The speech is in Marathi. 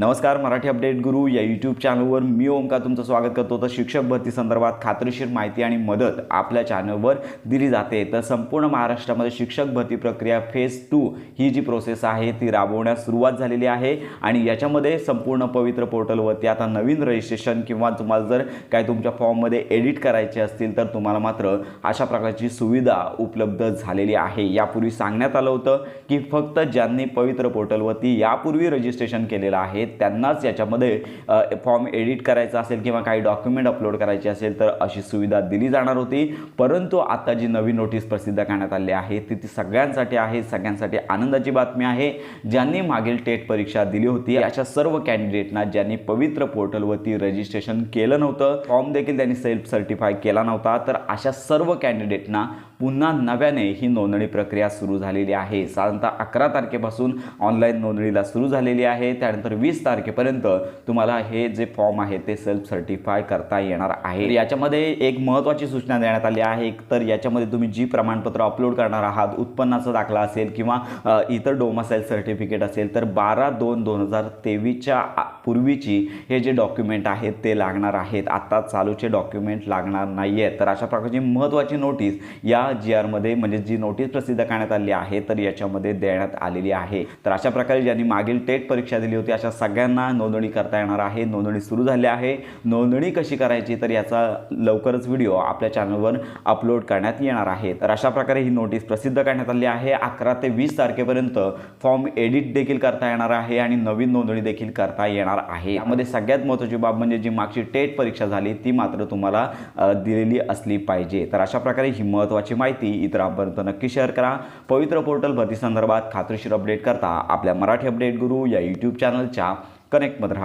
नमस्कार मराठी अपडेट गुरु या यूट्यूब चॅनलवर मी ओमकार तुमचं स्वागत करतो. तर शिक्षक भरती संदर्भात खात्रीशीर माहिती आणि मदत आपल्या चॅनलवर दिली जाते. तर संपूर्ण महाराष्ट्रामध्ये शिक्षक भरती प्रक्रिया फेज टू ही जी प्रोसेस आहे ती राबवण्यास सुरुवात झालेली आहे. आणि याच्यामध्ये संपूर्ण पवित्र पोर्टलवरती आता नवीन रजिस्ट्रेशन किंवा तुम्हाला जर काय तुमच्या फॉर्ममध्ये एडिट करायचे असतील तर तुम्हाला मात्र अशा प्रकारची सुविधा उपलब्ध झालेली आहे. यापूर्वी सांगण्यात आलं होतं की फक्त ज्यांनी पवित्र पोर्टलवरती यापूर्वी रजिस्ट्रेशन केलेलं आहे त्यांनाच याच्यामध्ये फॉर्म एडिट करायचा असेल किंवा काही डॉक्युमेंट अपलोड करायचे असेल तर अशी सुविधा दिली जाणार होती. परंतु आता जी नवीन नोटीस प्रसिद्ध करण्यात आली आहे ती ती सगळ्यांसाठी आहे सगळ्यांसाठी आनंदाची बातमी आहे. ज्यांनी मागील टेट परीक्षा दिली होती अशा सर्व कॅन्डिडेटना ज्यांनी पवित्र पोर्टलवरती रजिस्ट्रेशन केलं नव्हतं फॉर्म देखील त्यांनी सेल्फ सर्टिफाय केला नव्हता तर अशा सर्व कॅन्डिडेटना पुन्हा नव्याने ही नोंदणी प्रक्रिया सुरू झालेली आहे. साधारणतः अकरा तारखेपासून ऑनलाईन नोंदणीला सुरू झालेली आहे. त्यानंतर वीस तारखेपर्यंत तुम्हाला हे जे फॉर्म आहे ते सेल्फ सर्टिफाय करता येणार आहे. याच्यामध्ये एक महत्त्वाची सूचना देण्यात आली आहे. तर याच्यामध्ये तुम्ही जी प्रमाणपत्र अपलोड करणार आहात उत्पन्नाचा दाखला असेल किंवा इतर डोमासाईल सर्टिफिकेट असेल तर बारा दोन दोन हजार तेवीसच्या पूर्वीची हे जे डॉक्युमेंट आहेत ते लागणार आहेत. आत्ता चालूचे डॉक्युमेंट लागणार नाही आहेत तर अशा प्रकारची महत्त्वाची नोटीस या जी आरमध्ये म्हणजे जी नोटीस प्रसिद्ध करण्यात आली आहे तर याच्यामध्ये देण्यात आलेली आहे. तर अशा प्रकारे ज्यांनी मागील टेट परीक्षा दिली होती अशा सगळ्यांना नोंदणी करता येणार आहे. नोंदणी सुरू झाली आहे. नोंदणी कशी करायची तर याचा लवकरच व्हिडिओ आपल्या चॅनलवर अपलोड करण्यात येणार आहे. तर अशा प्रकारे ही नोटीस प्रसिद्ध करण्यात आली आहे. अकरा ते वीस तारखेपर्यंत फॉर्म एडिट देखील करता येणार आहे आणि नवीन नोंदणी देखील करता येणार आहे. यामध्ये सगळ्यात महत्त्वाची बाब म्हणजे जी मागची टेट परीक्षा झाली ती मात्र तुम्हाला दिलेली असली पाहिजे. तर अशा प्रकारे ही महत्त्वाची माहिती इतरांपर्यंत नक्की शेअर करा. पवित्र पोर्टल भरती संदर्भात खात्रीशीर अपडेट करता आपल्या मराठी अपडेट गुरु या यूट्यूब चॅनलच्या कनेक्टमध्ये राहा.